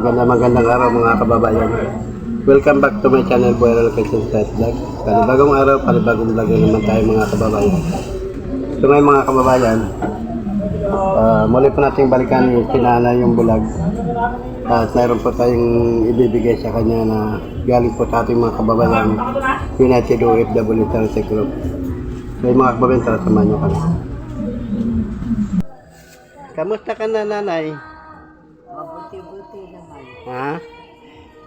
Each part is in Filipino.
maganda magandang araw mga kababayan. Welcome back to my channel Buero Location Site Vlog. Panibagong araw, panibagong vlog na naman tayo mga kababayan. So ngayon mga kababayan, ah, muli po nating balikan Sinana yung bulag. At mayroon po tayong ibibigay sa kanya na galing po sa ating mga kababayan United OFW Charity Group. So mga kababayan, tara samahan nyo kami. Kamusta ka na nanay? Naman. Ha?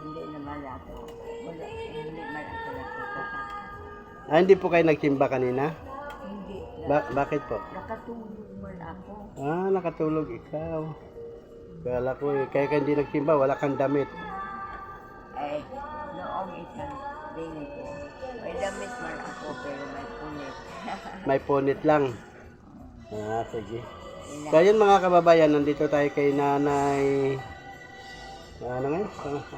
Hindi naman ako. Wala, hindi man ako nagkakasakit. Ah, hindi po kayo nagsimba kanina? Hindi. Ba- bakit po? Nakatulog man ako. Ah, nakatulog ikaw. Kala ko eh, kaya ka hindi nagsimba, wala kang damit. Eh, noong isang linggo, may damit man ako pero may punit. May punit lang. Ah, sige. So yun mga kababayan, nandito tayo kay nanay... Ano nga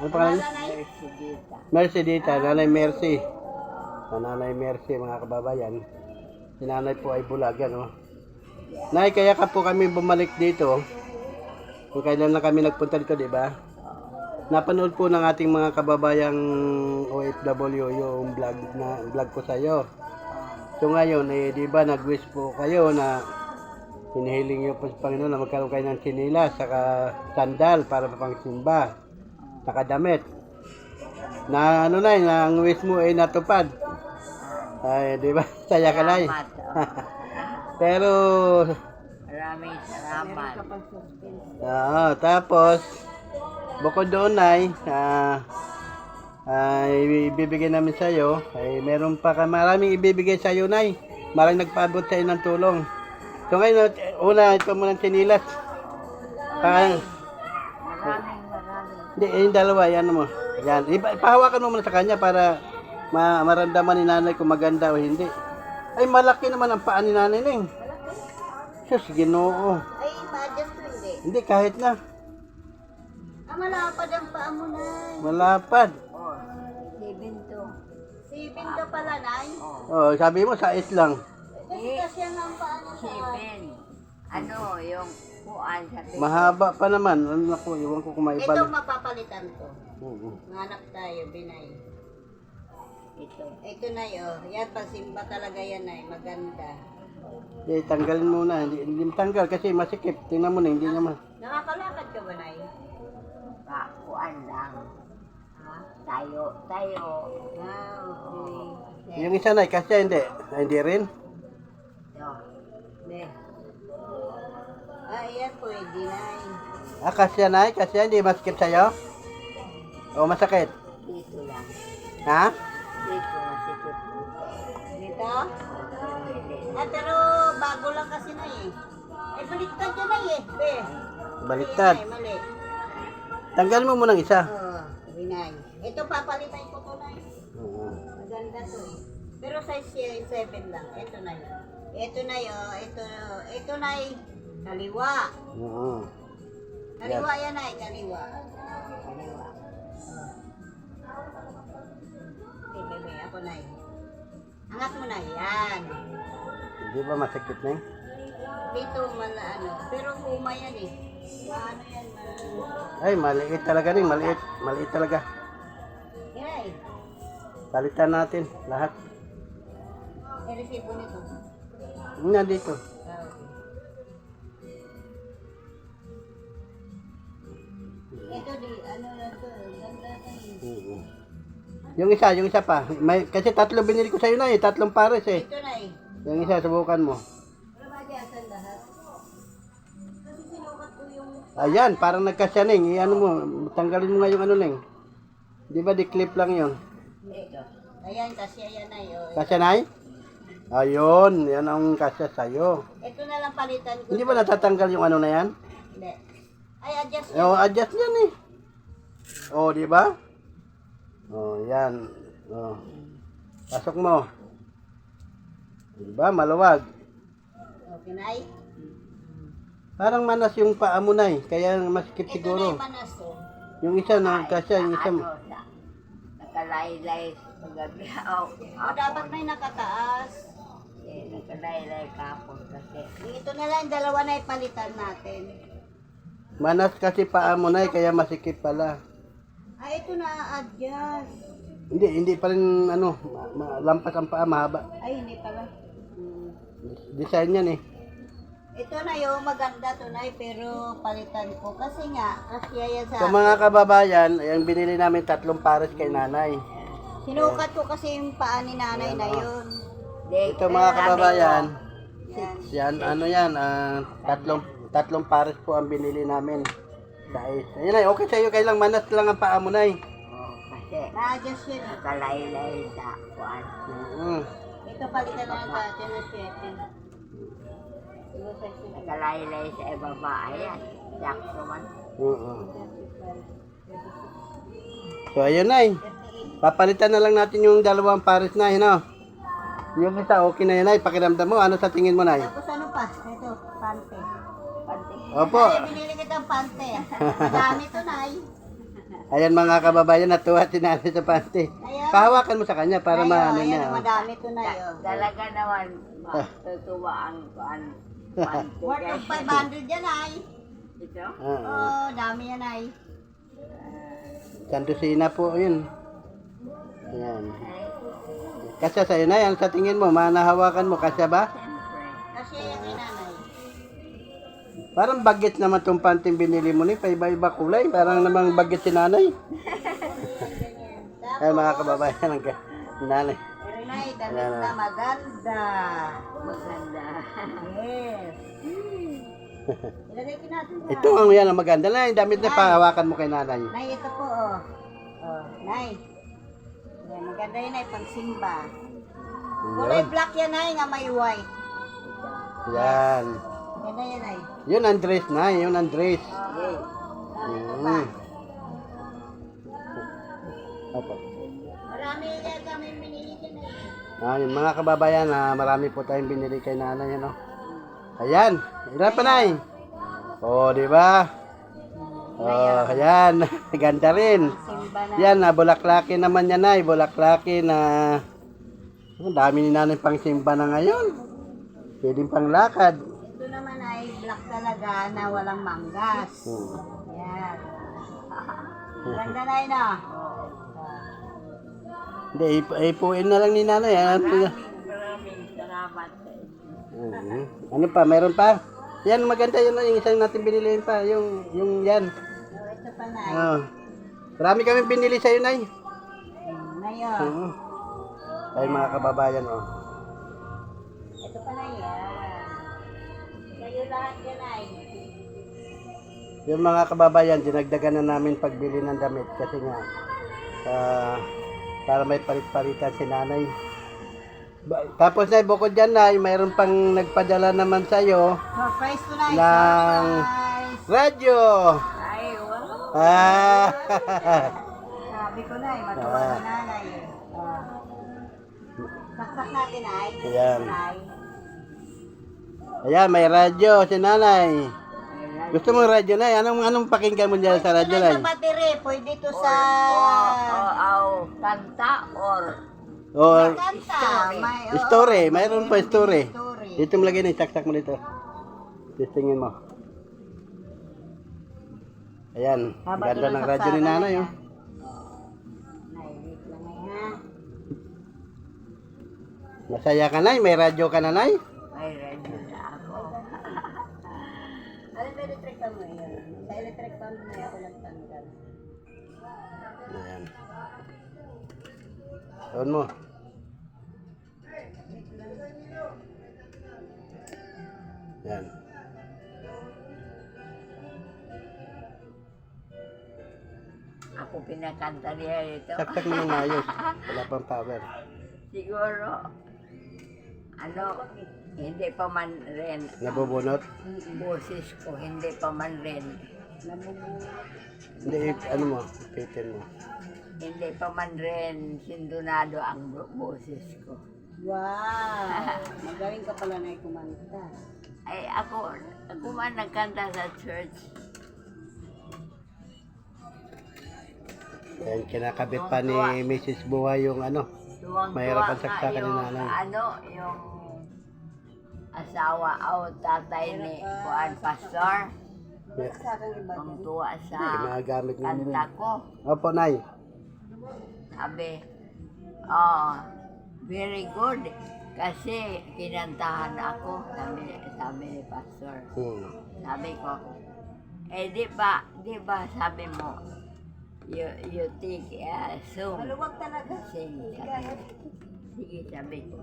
Ano pangalan? Mercy Dita. Mercy dita, nanay Mercy. Ah, nanay Mercy mga kababayan. Si nanay po ay bulag, ano? Nay, kaya ka po kami bumalik dito. Kung kailan na kami nagpunta dito, di ba? Napanood po ng ating mga kababayang OFW yung vlog na vlog ko sa iyo. So ngayon, eh, di ba nag-wish po kayo na hinihiling niyo po sa Panginoon na magkaroon kayo ng sinila saka sandal para pang simba. Saka damit. Na ano na, na ang wish mo ay natupad. Ay, di ba? Saya ka na eh. Salamat. Pero, Maraming salamat. ah, tapos, bukod doon ay, ah, ay ibibigay namin sa iyo, ay meron pa ka, maraming ibibigay sa iyo, Nay. Maraming nagpaabot sa iyo ng tulong. So ngayon, una, ito mo ng sinilas. Parang, Maraming maraming. hindi, yung dalawa, yan mo. Yan, Ipa, ipahawakan mo muna sa kanya para ma maramdaman ni nanay kung maganda o hindi. Ay, malaki naman ang paa ni nanay, Ning. Sus, ginoo. Ay, ma-adjust ko hindi. Hindi, kahit na. Ah, malapad ang paa mo na. Malapad. Steven to. Pala, Nay. Oh, sabi mo, sais lang. Kasi kasi ang paa niya sa... Steven. Ano, yung kuan sa tingin. Mahaba pa naman. Ano iwan ko kung may Ito, balik. mapapalitan to. Oo. Nganap tayo, binay. Ito. Ito na yun. Yan, pasimba talaga yan, Nay. Maganda. Eh, tanggalin muna. Hindi, hindi tanggal kasi masikip. Tingnan mo na, hindi naman. Nakakalakad ka ba, Nay? Ba, kuan lang. Ha? Tayo, tayo. Ah, okay. Yung isa na, kasi hindi. Ay, hindi rin. Ito. Hindi. Ah, yan pwede, Nay. Ah, kasi na, kasi hindi masikip sa'yo. O, masakit. Dito lang. Ha? Dito, masikip dito. Ah, pero bago lang kasi, Nay eh. Eh, baliktad ka, Nay eh. Be. Baliktad. Nay, mali. Tanggalin mo muna ng isa. Oo, binay. Ito papalitan ko to na. Oo. Maganda to eh. Pero size siya 7 lang. Ito na yun. Ito na yun. Ito, ito na yun. Kaliwa. Oo. Kaliwa yan ay kaliwa. Kaliwa. Okay, bebe. Ako na yun. Angat mo na yan. Hindi ba masikip na yun? Dito mala ano. Pero kuma yan eh. Ano yan? ma- Ay, maliit talaga rin. Maliit. Maliit talaga. Yan eh. Palitan natin lahat. I-receive nito. Nga dito. Ito di, ano na to, ganda to eh. Oo. Yung isa, yung isa pa. May, kasi tatlo binili ko sa'yo na eh. Tatlong pares eh. Ito na eh. Yung isa, subukan mo. Pero ba lahat? Kasi sinukat ko yung... Ayan, parang nagkasya ning. I-ano mo, tanggalin mo nga yung ano ning. Di ba, di-clip lang yun. Ito. Ayan, kasi ayan na yun. Kasya na Ayun, yan ang kasya sa'yo. Ito na lang palitan ko. Hindi ba natatanggal yung ano na yan? Ay, adjust O, adjust yan eh. O, di ba? O, yan. O. Pasok mo. Di ba, maluwag. Okay na eh. Parang manas yung paa mo na eh. Kaya masikip Ito na siguro. yung manas oh. Yung isa na kasya, yung isa. Ano, na, nakalaylay sa gabi. Oh, dapat may nakataas. Eh, nakalaylay kapon kasi. Ito na lang, dalawa na ipalitan natin. Manas kasi paa mo na kaya masikip pala. Ah, ito na adjust. Hindi, hindi pa rin ano, ma- ma- lampas ang paa, mahaba. Ay, hindi pala. Hmm. Design yan eh. Ito na yung maganda tunay pero palitan ko kasi nga kasi yan sa So mga kababayan, yung binili namin tatlong pares kay nanay. sinukat ko kasi yung paa ni nanay na yun. Di, Ito mga kababayan, Yan. yan ano yan, ah, tatlong tatlong pares po ang binili namin. Size. Ayun ay, okay sa'yo, kailang manas lang ang paa mo na eh. Kasi Na-adjust yun. nakalaylay sa kuan. Mm. Ito palitan na ng dati na 7. Sa Nakalaylay sa ibaba. Ayan. Sakto man. Oo. So ayun na Papalitan na lang natin yung dalawang pares na, no? Yung isa, okay na yun ay. Pakiramdam mo, ano sa tingin mo na Tapos ano pa? Ito, pante. Opo. Ay, binili kitang pante. Dami to, Nay. Ayan mga kababayan, natuwa si nanay sa pante. Ayan. Pahawakan mo sa kanya para Ayo, maano ayan, niya. oh. madami to, Nay. Oh. Talaga naman, matutuwa ang kuan. Pante. Worth of 500 yan, Nay. Ito? Oo. Oh, dami yan, Nay. Santosina po yun. Ayan. Kasya sa'yo na yan, sa tingin mo, manahawakan mo, kasya ba? Parang bagit naman tong panting binili mo ni, paiba-iba kulay. Parang namang bagit si nanay. Ay mga kababayan, ang nanay. Nay, damit na ah. maganda. Maganda. Yes. Ilagay natin. Ito ang yan ang maganda na, yung damit na pahawakan mo kay nanay. Nay, ito po, oh. Oh, Nay. Yan, maganda yun, Nay, pang simba. Kulay black yan, Nay, nga may white. Yan. Yan, Nay. Yun ang dress na, yun ang dress. Yes. Mm. Opo. Marami yan kami binili. Ah, yun, mga kababayan, ah, marami po tayong binili kay nanay, ano. Ayan, ilan pa nay? Oh, di ba? Oh, ayan, ganda rin. Simba na. Yan, na bulaklaki naman yan ay, bulaklaki na ang dami ni nanay pang simba na ngayon. Pwedeng pang lakad. Ito naman ay black talaga na walang manggas. Hmm. Yan. Ganda na yun, ah. Hindi, ip- ipuin na lang ni nanay. ah. Maraming, salamat sa inyo. Mhm. Ano pa, meron pa? Yan, maganda yun, yung isang natin binili pa, yung, yung yan. Oh, ito pa, Nay. Oh. Marami kami binili sa'yo, Nay. Hmm, Nay, oh. Oo. Ay, mga kababayan, oh. Ito pa na yan. Lahat yan ay. Yung mga kababayan, dinagdagan na namin pagbili ng damit kasi nga ah, para may palit-palitan si nanay. Tapos na bukod dyan na, mayroon pang nagpadala naman sa'yo. Surprise to na. Lang. Surprise. Radyo! Ay, wow. Ah! Sabi ko na eh, matuwa Ah. si nanay eh. Ah. Saksak natin ay. Ayan. Ay. Ayan, may radyo si nanay. Gusto mo radyo na? Anong, anong pakinggan mo dyan sa radyo na? Na battery, pwede to sa... Oh, oh, kanta or O, Kanta. May, story. Mayroon pa story. Dito mo lagay na, saksak mo dito. Testingin mo. Ayan, ganda ng sa radyo ni nanay. na Oh. Masaya ka nay, may radyo ka na nay. may radio Mo na ako nagtanggal. Ayan. Taon mo. Ayan. Ako pinakanta niya ito. Saksak mo ng maayos. Wala pang power. Siguro, ano, hindi pa man rin Nabubunot. boses ko, hindi pa man rin. Hindi, i- ano mo, pitin mo. Hindi pa man rin sindunado ang bo- boses ko. Wow! Magaling ka pala na kumanta. Ay, ako, ako man nagkanta sa church. Ayan, kinakabit pa ni Mrs. Buhay yung ano. Mahirap ang tuwa saksakan ni yung, nanay. Ano, yung asawa o tatay ni Juan Pastor. Din. tuwa Yung sa mga gamit ninyo. kanta ko. Opo, Nay. Sabi, oh, very good. Kasi kinantahan ako, sabi, sabi ni Pastor. Hmm. Sabi ko, eh di ba, di ba sabi mo, you, you take uh, Zoom, Maluwag talaga. sing, sabi, sige, sabi ko,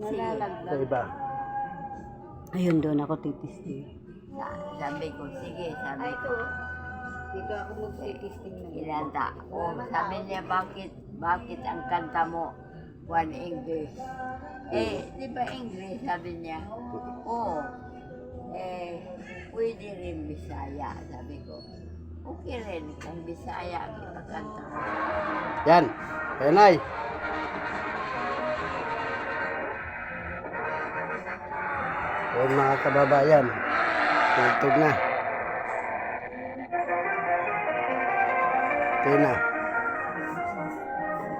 sige, Sa iba. Ayun doon ako titisting. Sa- sabi ko, sige, sabi ko, Dito ako magtitisting na. kinanta ko, sabi niya, bakit, bakit ang kanta mo, one English? Eh, di ba English, sabi niya, oo, eh, pwede rin Bisaya, sabi ko. Okay rin kung Bisaya ang ipakanta mo. Yan. Ayan, Nay. Ayan mga kababayan. Tugtog na. Okay na.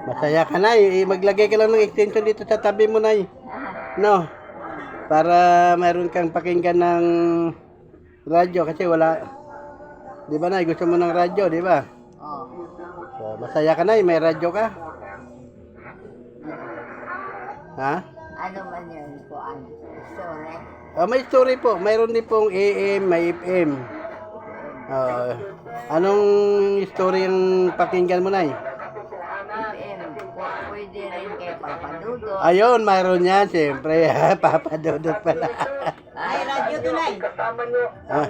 Masaya ka, Nay. Eh, Maglagay ka lang ng extension dito sa tabi mo, Nay. No? Para meron kang pakinggan ng radyo kasi wala... Di ba, Nay? Gusto mo ng radyo, di ba? Oh. So, masaya ka, Nay. May radyo ka? Ha? Ah, may story po. Mayroon din pong AM, may FM. Ah, anong story yung pakinggan mo, pwede rin kay Papa Dudo. Ayun, mayroon yan. Siyempre, papadudot pala. Ay, radyo doon ay. ah,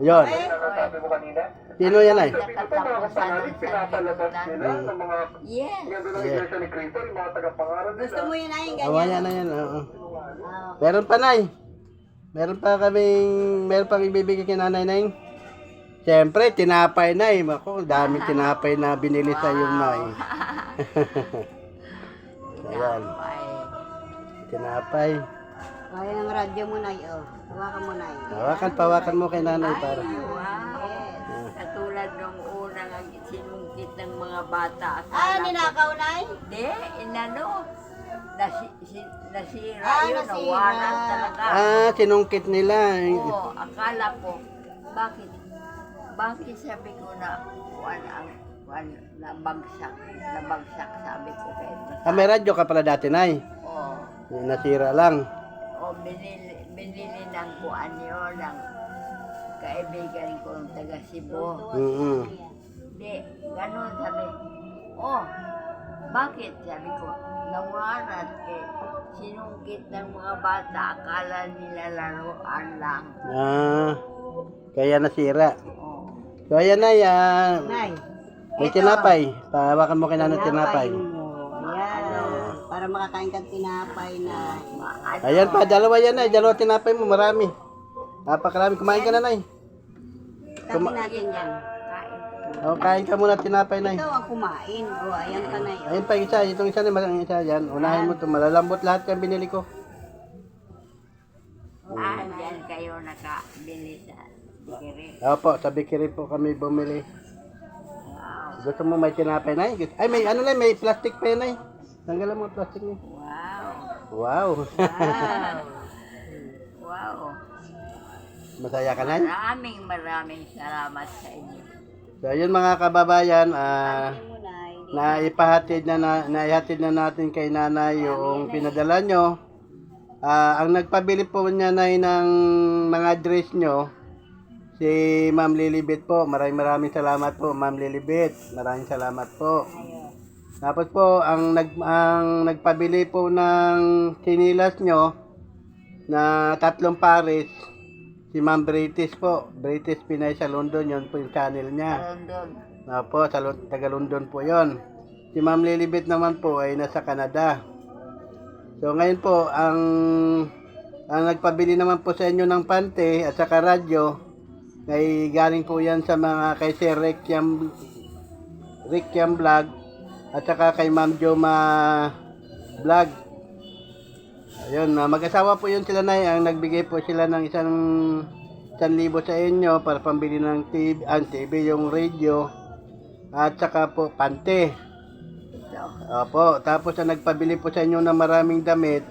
yun. Sino yan, Nay? Nakatapusan ng sanlibutan. Yes. Yeah. Gusto mo yun ay, Awa ganyan. yan na yan. oo. Ah, Meron pa, Nay. Meron pa kaming, meron pang ibibigay kay Nanay Nay. Siyempre, tinapay, Nay. Ako, dami tinapay na binili sa yung Nay. Ayan, Ay, tinapay. Kaya ng radyo mo na oh. Hawakan mo na Hawakan, pawakan mo kay Nanay para. wow. Katulad nung unang ang sinungkit ng mga bata. Ah, ninakaw na Hindi, inano. Nasi, si, nasira Ah, yun, nasira. talaga. Ah, sinungkit nila. Oo, akala ko, bakit, bakit sabi ko na, kuan ang, kuan, nabagsak, nabagsak sabi ko kay Ah, may radyo ka pala dati, Nay. Oo, Nasira lang. O binili, binili ng kuan yun, ng kaibigan ko ng taga Cebu. Mm Hindi, ganun sabi, oh, bakit? Sabi ko, nawarat kay sinungkit ng mga bata, akala nila laruan lang. Ah, kaya nasira. Oh. So, ayan, Nay. Ah, Nay. may tinapay. Pahawakan mo kay Nanay tinapay. mo. Para makakain ka tinapay na. Ayan pa, dalawa yan, Nay. Dalawa tinapay mo, marami. Napakarami. Kumain ka na, Nay. Tabi natin yan. O, kain ka muna tinapay, Nay. Ikaw ang kumain. O, ayan ka na yun. Ayun pa, isa. Itong isa, Nay. Ang isa yan. Unahin mo ito. Malalambot lahat yung binili ko. Ah, dyan kayo nakabili sa Bikiri. Opo, sa Bikiri po kami bumili. Gusto mo may tinapay, Nay? Gusto- Ay, may ano, Nay. May plastic pa yan, Nay. Tanggalan mo ang plastic niya. Wow. Wow. Wow. wow. Masaya ka, Nay? Maraming maraming salamat sa inyo. So, yun mga kababayan, ah... Na, na ipahatid na, na naihatid na natin kay nanay yung pinadala nyo. Ah, ang nagpabili po niya nay ng mga dress nyo, si Ma'am Lilibet po. Maraming maraming salamat po, Ma'am Lilibet. Maraming salamat po. Tapos po, ang, nag, ang nagpabili po ng sinilas nyo na tatlong pares, si Ma'am British po. British Pinay sa London, yun po yung channel niya. London. Opo, sa taga London po yon. Si Ma'am Lilibet naman po ay nasa Canada. So ngayon po, ang ang nagpabili naman po sa inyo ng pante at saka radyo, ay galing po yan sa mga kay Sir Rick Yam, Rick Yam Vlog at saka kay Ma'am Joma Vlog. Ayun, ah, mag-asawa po yun sila na ang nagbigay po sila ng isang 1,000 sa inyo para pambili ng TV, ang TV yung radio at saka po pante. Opo, tapos ang nagpabili po sa inyo ng maraming damit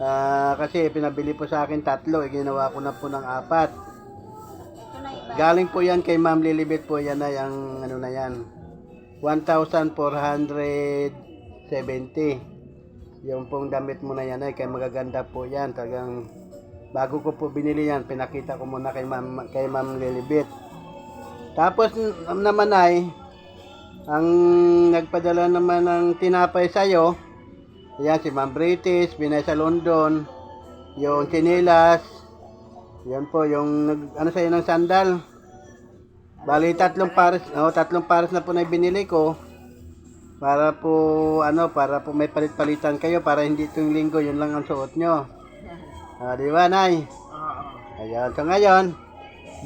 Ah, kasi pinabili po sa akin tatlo, eh, ginawa ko na po ng apat. Galing po yan kay Ma'am Lilibet po yan na yung ano na yan. 1,470. Yung pong damit mo na yan ay kay magaganda po yan. Talagang bago ko po binili yan, pinakita ko muna kay Ma'am, kay Ma'am Lilibet. Tapos naman ay ang nagpadala naman ng tinapay sa'yo, yan si Ma'am British, binay sa London, yung chinilas, yan po, yung ano sa'yo ng sandal. Bali, tatlong pares, oh, tatlong pares na po na binili ko. Para po, ano, para po may palit-palitan kayo, para hindi itong linggo, yun lang ang suot nyo. Ah, di ba, Nay? Ayan, so ngayon,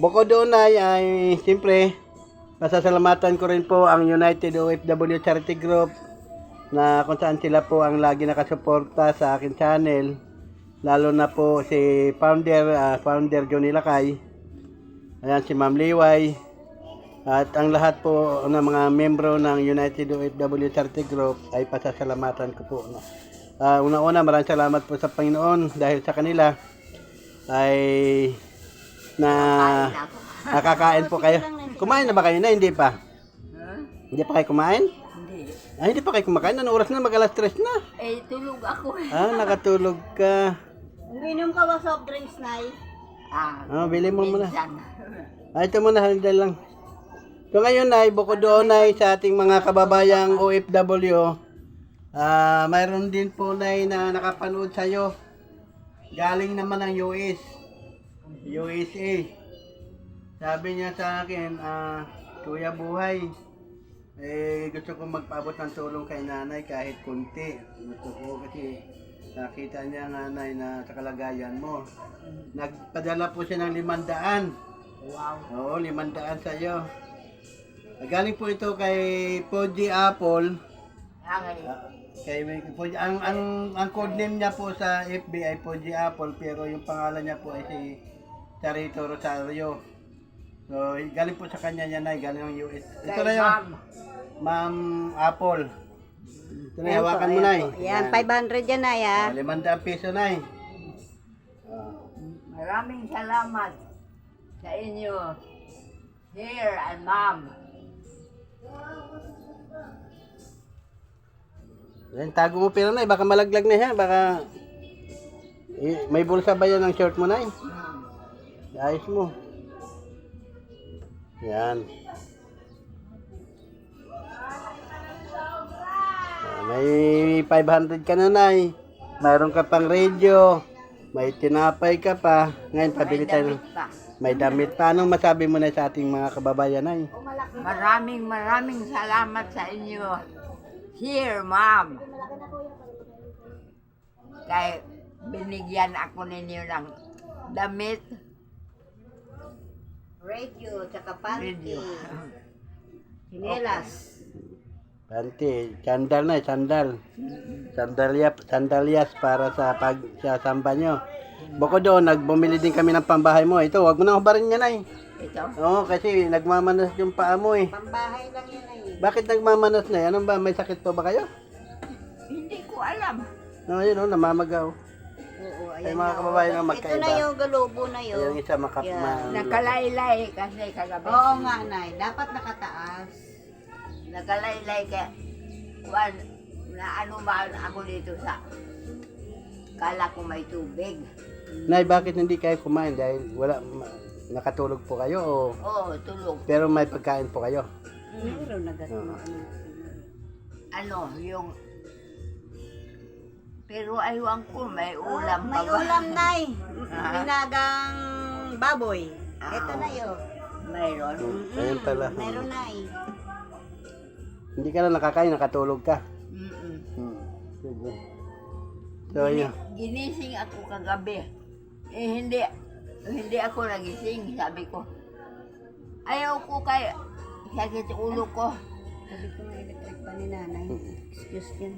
bukod doon ay, ay siyempre, pasasalamatan ko rin po ang United OFW Charity Group na kung saan sila po ang lagi nakasuporta sa akin channel. Lalo na po si founder, ah, founder Johnny Lakay. Ayan si Ma'am Liway. At ang lahat po ng mga membro ng United OFW Charity Group ay pasasalamatan ko po. no. Ah, una-una, maraming salamat po sa Panginoon dahil sa kanila ay na nakakain po kayo. Kumain na ba kayo na? Hindi pa. Huh? Hindi pa kayo kumain? Hindi. Ay, hindi pa kayo kumakain. Anong oras na? Mag alas tres na. Eh, tulog ako. Ah, nakatulog ka. Uminom ka ba soft drinks, Nay? Ah, Ah, bili mo muna. Ah, ito muna, handal lang. So ngayon ay bukod doon ay sa ating mga kababayang OFW, ah mayroon din po na na nakapanood sa'yo. Galing naman ng US. USA. Sabi niya sa akin, ah, Kuya Buhay, eh, gusto ko magpaabot ng tulong kay nanay kahit kunti. Gusto ko kasi nakita niya nanay na sa kalagayan mo. Nagpadala po siya ng limandaan. Wow. Oo, limandaan sa'yo. Galing po ito kay Poji Apple. Ah, kay Poji, ang, ang, ang codename niya po sa FB ay Poji Apple, pero yung pangalan niya po ay si Charito Rosario. So, galing po sa kanya niya na, galing ng US. Ito na yun, Ma'am. Ma'am Apple. Ito na, hawakan mo na eh. Yan, 500 yan, Nay, ha? Ah, limandaan piso na eh. Maraming salamat sa inyo. Here and mom. Yan, tago mo pera na eh. Baka malaglag na siya. Baka... Eh, may bulsa ba yan ng short mo na eh? Ayos mo. Yan. Ah, May 500 ka na nay. Mayroon ka pang radio. May tinapay ka pa. Ngayon, pabili tayo. ng-. May damit pa. Anong masabi mo na sa ating mga kababayan ay? Maraming maraming salamat sa inyo. Here, ma'am. Kaya binigyan ako ninyo ng damit. Radio, tsaka panty. Chinelas. Panty, sandal na, sandal. Sandalyas, sandalyas para sa pag sa samba nyo. Bukod doon, nagbumili din kami ng pambahay mo. Ito, wag mo nang hubarin yan ay. Ito. Oo, kasi nagmamanas yung paa mo eh. Pambahay lang yan, Nay. Bakit nagmamanas na yan? Ano ba? May sakit pa ba kayo? Hindi ko alam. No, yun oh, namamagaw. Oo, Ay, ayan mga na, kababayan oh. na Ito magkaiba. na yung galobo na yun. Yung isa makap... Yeah. ma- Nakalaylay kasi kagabi. Oo nga, Nay. Dapat nakataas. Nakalaylay ka. Kuan, na ano ba ako dito sa... Kala ko may tubig. Nay, bakit hindi kayo kumain? Dahil wala... ma- nakatulog po kayo o... Oo, tulog. Pero may pagkain po kayo. Meron na gato. Oo. Ano, yung... Pero aywan ko, may ulam pa May ba? ulam, Nay. Ah. Binagang baboy. Ah. Ito na yun. Mayroon. Hmm, Ayun pala. Meron, Nay. Hindi ka na nakakain, nakatulog ka. Mm-mm. Hmm. Sige. So, yun. Ginising ako kagabi. Eh, hindi, hindi ako nagising, sabi ko. Ayaw ko kay sakit ulo ko. Sabi ko may electric pa ni nanay. Excuse yan.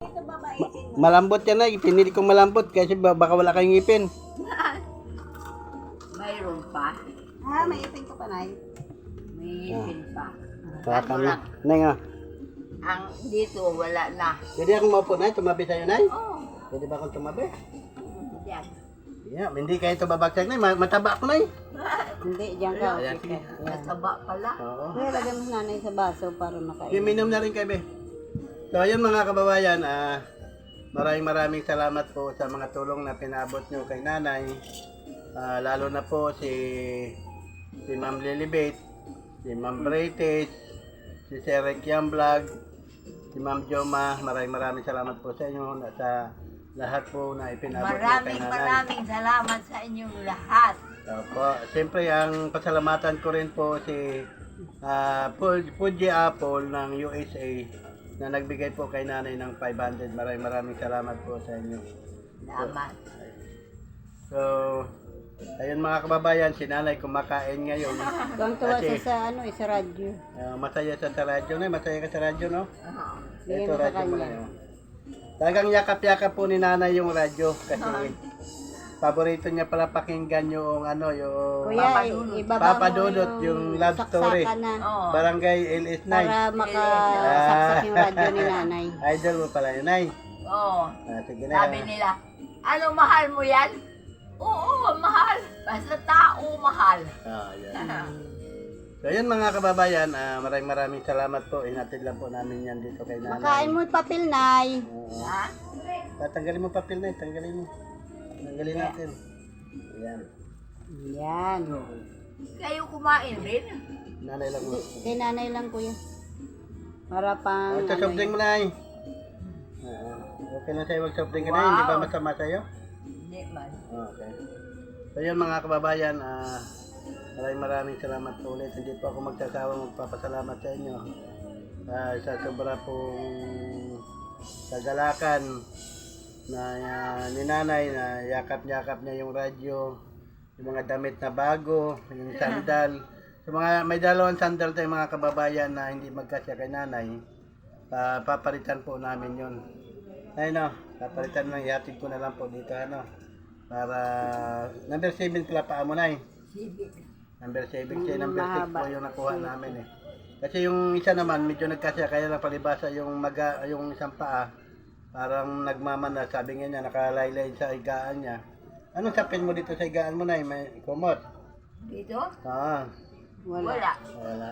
Ito mo. Malambot yan na. Pinili kong malambot kasi ba- baka wala kayong ngipin. Mayroon pa. Ha, may ipin ko pa, Nay. May ipin pa. Baka Ano na. lang, Nay nga. ang dito wala na. Pwede akong maupo na, tumabi sa'yo, Nay? Oh, Pwede ba akong tumabi? Yan. Yeah, hindi kayo ito babagsak na. Ma- Mataba ako na eh. Hindi, diyan ka. Ayan, sige. Mataba pala. Oo. Kuya, lagyan mo nanay sa baso para makain. Iminom na rin kami. So, ayun mga kababayan, ah, maraming maraming salamat po sa mga tulong na pinabot nyo kay nanay. Ah, lalo na po si si Ma'am Lilibet, si Ma'am Braitis, si Sir Rekiam Vlog, si Ma'am Joma. Maraming maraming salamat po sa inyo na sa lahat po na ipinabot Maraming maraming salamat sa inyong lahat. Opo. Siyempre, ang pasalamatan ko rin po si ah, Fu- Fuji Apple ng USA na nagbigay po kay nanay ng 500. Maraming maraming salamat po sa inyo. Salamat. So, ayun mga kababayan, si nanay kumakain ngayon. Tuwang tuwa siya sa ano, eh, sa radyo. Ah, masaya sa sa radyo na, masaya ka sa radyo, no? Oo. Ito radyo mo kanya. Talagang yakap-yakap po ni nanay yung radyo kasi paborito niya pala pakinggan yung ano, yung Kuya, Papadudot. ibaba Papadudot, mo yung love story. saksakan na. Oo. Barangay LS9. Para makasaksak yung radyo ni nanay. Idol mo pala yun, ay. Oo. Ah, sige na. Sabi nila, ano mahal mo yan? Oo, mahal. Basta tao mahal. Ah, yan. So, yun mga kababayan, ah, maraming maraming salamat po. Inatid lang po namin yan dito kay nanay. Makain mo yung papel, nay. Ha? Tatanggalin mo papel na, tanggalin mo. Tanggalin natin. Ayan. Yan. Kayo kumain rin? Nanay lang mo. Kay nanay lang, kuya. Para pang... Oh, sa soft drink mo na ay. Oo. okay lang sa'yo, wag soft drink ka na. Hindi ba masama sa'yo? Hindi man. Okay. So yun mga kababayan, ah maraming maraming salamat po ulit. Hindi po ako magsasawa magpapasalamat sa inyo. Ah, sa sobra pong kagalakan na ah, ni nanay na yakap-yakap niya yung radyo, yung mga damit na bago, yung sandal. So mga may dalawang sandal tayong mga kababayan na hindi magkasya kay nanay. Ah, papalitan po namin yun. Ay no, papalitan lang, ihatid ko na lang po dito ano. Para, number 7 pala paa mo na eh. Number 7 siya, number 6 Mahaba. po yung nakuha namin eh. Kasi yung isa naman, medyo nagkasya, kaya lang palibasa yung maga, yung isang paa. Parang nagmamana, sabi nga niya, nakalaylay sa higaan niya. Anong sapin mo dito sa higaan mo na eh? May kumot? Dito? Ah, Wala. Wala. wala.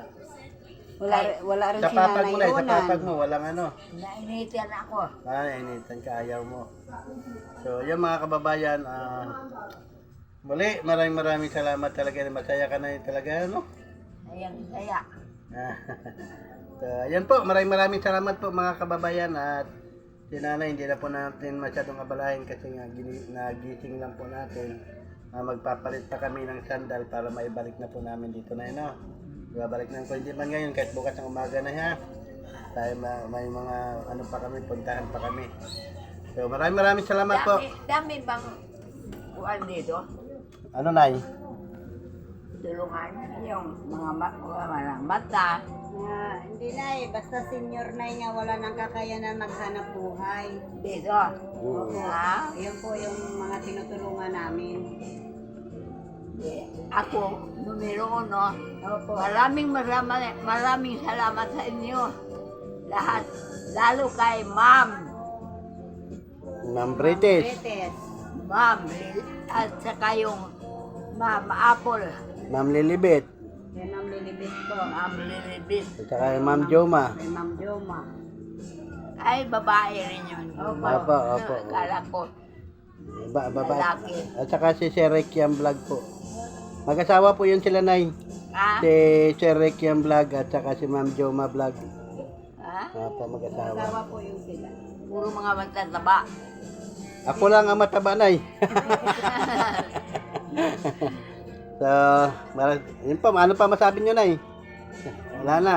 Wala, wala rin Sa si papag mo na eh, sa papag mo, walang ano. Nainitan ako. Ah, initan ka, ayaw mo. So, yung mga kababayan, ah, muli, maraming maraming salamat talaga. Masaya ka na yun talaga, ano? Ayang saya. So, yan po, maraming maraming salamat po mga kababayan at si nanay, hindi na po natin masyadong abalahin kasi nga nagising lang po natin. Ah, magpapalit pa kami ng sandal para maibalik na po namin dito na yun. No? Ibabalik na ko hindi man ngayon kahit bukas ng umaga na ha. Tayo ma- may mga ano pa kami, puntahan pa kami. So maraming maraming salamat po. Dami, dami bang kuwan dito? Ano nay? Tulungan yung mga ma- mga mata. Ah, hindi na eh, basta senior na nga wala nang kakayanan maghanap buhay. Dito. Oo. Ha? Ayun po yung mga tinutulungan namin. Eh, Ako, numero uno. Opo. Maraming maraming maraming salamat sa inyo. Lahat. Lalo kay Ma'am. Ma'am British. Betes. Ma'am. At saka yung Ma'am Apple. Ma'am Lilibet. Yan ang lilibit po. Ma'am Lilibit. At saka Ma'am Joma. Kay Ma'am Joma. Ay, babae rin yun. Opo. Opo, opo. Kala ko, Ba baba. lalaki. At saka si Sir Rekiam Vlog po. Mag-asawa po yun sila, Nay. Ha? Si Sir Rekiam Vlog at saka si Ma'am Joma Vlog. Ha? Opo, mag-asawa. Asawa po yung sila. Puro mga matataba. Ako lang ang mataba, Nay. so, mar- yun po, ano pa masabi nyo, Nay? Wala na.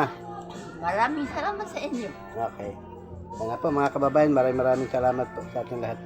Maraming salamat sa inyo. Okay. Kaya nga po, mga kababayan, maraming maraming salamat po sa ating lahat.